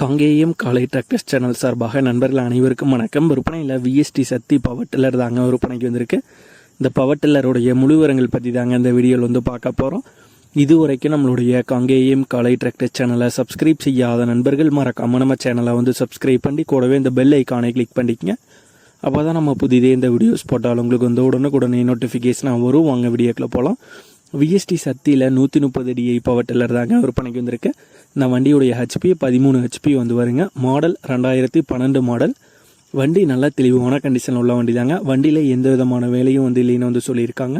காங்கேயம் காலை tractors channel சார்பாக நண்பர்கள் அனைவருக்கும் வணக்கம். விற்பனையில் விஎஸ்டி சக்தி பவர் டில்லர் தாங்க விற்பனைக்கு வந்திருக்கு. இந்த பவர் டில்லருடைய முழுவரங்கள் பற்றி தாங்க இந்த வீடியோவில் வந்து பார்க்க போகிறோம் இது வரைக்கும் நம்மளுடைய காங்கேயம் காலை டிராக்டர் சேனலை சப்ஸ்கிரைப் செய்யாத நண்பர்கள் மறக்காமல் நம்ம சேனலை வந்து சப்ஸ்கிரைப் பண்ணி கூடவே இந்த பெல் ஐக்கானை கிளிக் பண்ணிக்கங்க. அப்போ தான் நம்ம புதிதே இந்த வீடியோஸ் போட்டாலும் உங்களுக்கு வந்து உடனுக்குடனே நோட்டிஃபிகேஷனாக வரும். வாங்க வீடியோக்குள்ளே போகலாம் விஎஸ்டி சக்தியில் நூற்றி முப்பது டிஐ பவர் டில்லர் தாங்க விற்பனைக்கு வந்திருக்கு. இந்த வண்டியுடைய ஹெச்பி பதிமூணு ஹெச்பி வந்து வருங்க. மாடல் ரெண்டாயிரத்தி பன்னெண்டு மாடல் வண்டி நல்லா தெளிவான கண்டிஷனில் உள்ள வண்டி தாங்க வண்டியில் எந்த விதமான வேலையும் வந்து இல்லைன்னு வந்து சொல்லியிருக்காங்க.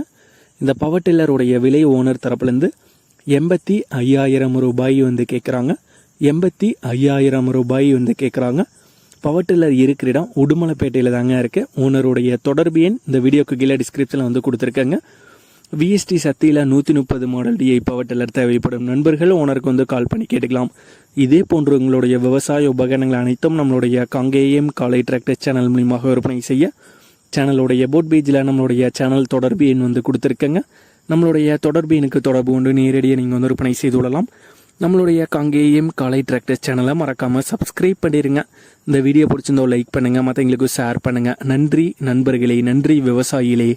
இந்த பவர் டில்லருடைய விலை ஓனர் தரப்புலேருந்து எண்பத்தி ஐயாயிரம் ரூபாய் வந்து கேட்குறாங்க எண்பத்தி ஐயாயிரம் ரூபாய் வந்து கேட்குறாங்க பவர் டில்லர் இருக்கிற இடம் உடுமலைப்பேட்டையில் தாங்க இருக்குது ஓனருடைய தொடர்பு எண் இந்த வீடியோக்கு கீழே டிஸ்கிரிப்ஷனில் வந்து கொடுத்துருக்கேங்க. விஎஸ்டி சக்தியில் நூற்றி முப்பது மாடல் டிஐ பவர் டில்லர் தேவைப்படும். நண்பர்கள் ஓனருக்கு வந்து கால் பண்ணி கேட்டுக்கலாம். இதே போன்று உங்களுடைய விவசாய உபகரணங்கள் அனைத்தும் நம்மளுடைய காங்கேயம் காலை டிராக்டர் சேனல் மூலியமாக விற்பனை செய்ய சேனலுடைய போட் பேஜில் நம்மளுடைய சேனல் தொடர்பு எண் வந்து கொடுத்துருக்கேங்க. நம்மளுடைய தொடர்பு எண்ணுக்கு தொடர்பு கொண்டு நேரடியாக நீங்கள் வந்து விற்பனை செய்து கொள்ளலாம். நம்மளுடைய காங்கேயம் காலை டிராக்டர் சேனலை மறக்காமல் சப்ஸ்கிரைப் பண்ணிடுங்க இந்த வீடியோ பிடிச்சிருந்தோ லைக் பண்ணுங்கள் மற்றவங்களுக்கு ஷேர் பண்ணுங்கள் நன்றி நண்பர்களே நன்றி விவசாயிகளே.